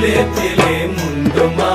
உள்ளத்திலே முண்டுமா